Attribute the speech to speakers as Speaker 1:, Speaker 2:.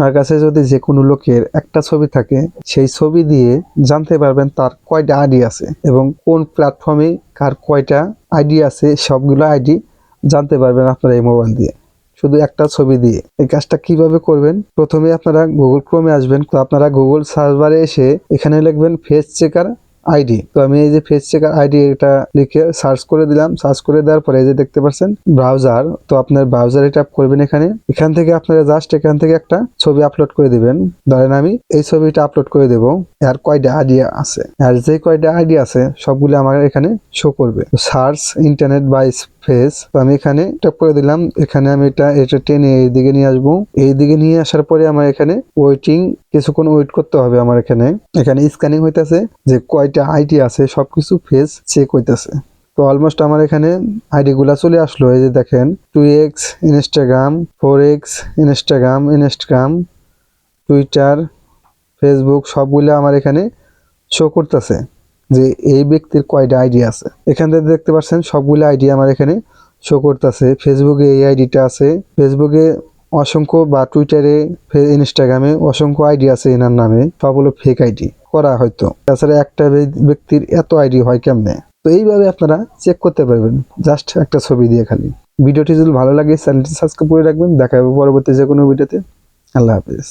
Speaker 1: আপনার কাছে যদি যে কোনো লোকের একটা ছবি থাকে, সেই ছবি দিয়ে জানতে পারবেন তার কয়টা আইডি আছে এবং কোন প্ল্যাটফর্মে কার কয়টা আইডি আছে, সবগুলো আইডি জানতে পারবেন আপনারা এই মোবাইল দিয়ে। শুধু একটা ছবি দিয়ে। এই কাজটা কীভাবে করবেন? প্রথমে আপনারা গুগল ক্রোমে আসবেন। তো আপনারা গুগল সার্ভারে এসে এখানে লিখবেন ফেস চেকার আইডি। তো আমি এই যে ফেস চেকার আইডি এটা লিখে সার্চ করে দিলাম। সার্চ করে দেওয়ার পরে এই যে দেখতে পাচ্ছেন ব্রাউজার তো আপনার ব্রাউজার এটা করবেন এখানে। এখান থেকে আপনারা জাস্ট এখান থেকে একটা ছবি আপলোড করে দিবেন। ধরেন আমি এই ছবিটা আপলোড করে দেব। আর কয়টা আইডিয়া আছে? আর যে কয়টা আইডি আছে, সবগুলো আমার এখানে শো করবে। Search internet by face. আমি এখানে ট্যাপ করে দিলাম। এখানে আমি এটা এটা টেনে এই দিকে নিয়ে আসব। এই দিকে নিয়ে আসার পরে আমার এখানে ওয়েটিং কিছুক্ষণ ওয়েট করতে হবে আমার এখানে। এখানে স্ক্যানিং হইতাছে যে কয়টা আইডি আছে, সবকিছু ফেস চেক হইতেছে। তো অলমোস্ট আমার এখানে আইডি গুলা চলে আসলো। এই যে দেখেন two X Instagram four X Instagram Instagram Twitter Facebook সবগুলো আমার এখানে শো করতেছে। যে এই ব্যক্তির কয়টা আইডি আছে। এখান থেকে দেখতে পাচ্ছেন, সবগুলো আইডি আমার এখানে শো করতেছে। ফেসবুকে এই আইডিটা আছে। ফেসবুকে অসংখ্য বা টুইটারে ইনস্টাগ্রামে অসংখ্য আইডি আছে এনার নামে। সবগুলো ফেক আইডি করা হয়তো। তাছাড়া একটা ব্যক্তির এত আইডি হয় কেমনে? তো এইভাবে আপনারা চেক করতে পারবেন। জাস্ট একটা ছবি দিয়ে খালি। ভিডিওটি যদি ভালো লাগে চ্যানেলটি সাবস্ক্রাইব করে রাখবেন। দেখা হবে পরবর্তী যে কোনো ভিডিওতে। আল্লাহ হাফিজ।